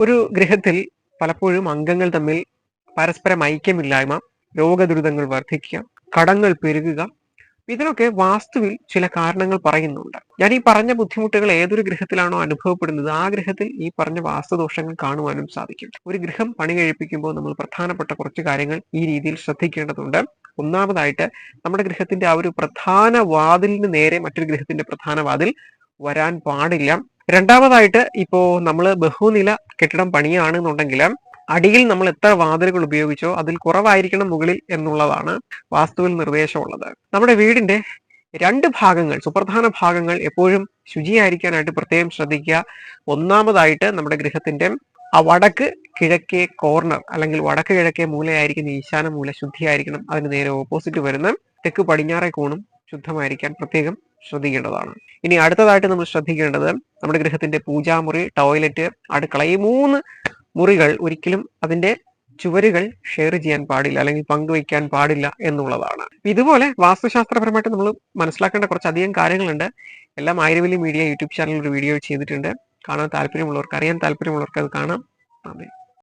ഒരു ഗൃഹത്തിൽ പലപ്പോഴും അംഗങ്ങൾ തമ്മിൽ പരസ്പരം ഐക്യമില്ലായ്മ രോഗദുരിതങ്ങൾ വർദ്ധിക്കുക കടങ്ങൾ പെരുകുക ഇതിനൊക്കെ വാസ്തുവിൽ ചില കാരണങ്ങൾ പറയുന്നുണ്ട്. ഞാൻ ഈ പറഞ്ഞ ബുദ്ധിമുട്ടുകൾ ഏതൊരു ഗൃഹത്തിലാണോ അനുഭവപ്പെടുന്നത് ആ ഗൃഹത്തിൽ ഈ പറഞ്ഞ വാസ്തുദോഷങ്ങൾ കാണുവാനും സാധിക്കും. ഒരു ഗൃഹം പണി കഴിപ്പിക്കുമ്പോൾ നമ്മൾ പ്രധാനപ്പെട്ട കുറച്ച് കാര്യങ്ങൾ ഈ രീതിയിൽ ശ്രദ്ധിക്കേണ്ടതുണ്ട്. ഒന്നാമതായിട്ട് നമ്മുടെ ഗൃഹത്തിന്റെ ആ ഒരു പ്രധാന വാതിലിന് നേരെ മറ്റൊരു ഗൃഹത്തിന്റെ പ്രധാന വാതിൽ വരാൻ പാടില്ല. രണ്ടാമതായിട്ട് ഇപ്പോ നമ്മൾ ബഹുനില കെട്ടിടം പണിയാണെന്നുണ്ടെങ്കിൽ അടിയിൽ നമ്മൾ എത്ര വാതിലുകൾ ഉപയോഗിച്ചോ അതിൽ കുറവായിരിക്കണം മുകളിൽ എന്നുള്ളതാണ് വാസ്തുവിൽ നിർദ്ദേശമുള്ളത്. നമ്മുടെ വീടിന്റെ രണ്ട് ഭാഗങ്ങൾ സുപ്രധാന ഭാഗങ്ങൾ എപ്പോഴും ശുചിയായിരിക്കാനായിട്ട് പ്രത്യേകം ശ്രദ്ധിക്കുക. ഒന്നാമതായിട്ട് നമ്മുടെ ഗൃഹത്തിന്റെ ആ വടക്ക് കിഴക്കേ കോർണർ അല്ലെങ്കിൽ വടക്ക് കിഴക്കേ മൂലയായിരിക്കുന്ന ഈശാന മൂല ശുദ്ധിയായിരിക്കണം. അതിന് നേരെ ഓപ്പോസിറ്റ് വരുന്ന തെക്ക് പടിഞ്ഞാറേ കോണും ശുദ്ധമായിരിക്കാൻ പ്രത്യേകം ശ്രദ്ധിക്കേണ്ടതാണ്. ഇനി അടുത്തതായിട്ട് നമ്മൾ ശ്രദ്ധിക്കേണ്ടത് നമ്മുടെ ഗൃഹത്തിന്റെ പൂജാമുറി ടോയ്ലറ്റ് അടുക്കള ഈ മൂന്ന് മുറികൾ ഒരിക്കലും അതിന്റെ ചുവരുകൾ ഷെയർ ചെയ്യാൻ പാടില്ല അല്ലെങ്കിൽ പങ്കുവയ്ക്കാൻ പാടില്ല എന്നുള്ളതാണ്. ഇതുപോലെ വാസ്തുശാസ്ത്രപരമായിട്ട് നമ്മൾ മനസ്സിലാക്കേണ്ട കുറച്ചധികം കാര്യങ്ങളുണ്ട്. എല്ലാം ആയിരവലി മീഡിയ യൂട്യൂബ് ചാനലിൽ ഒരു വീഡിയോ ചെയ്തിട്ടുണ്ട്. കാണാൻ താല്പര്യമുള്ളവർക്ക് അറിയാൻ താല്പര്യമുള്ളവർക്ക് അത് കാണാം.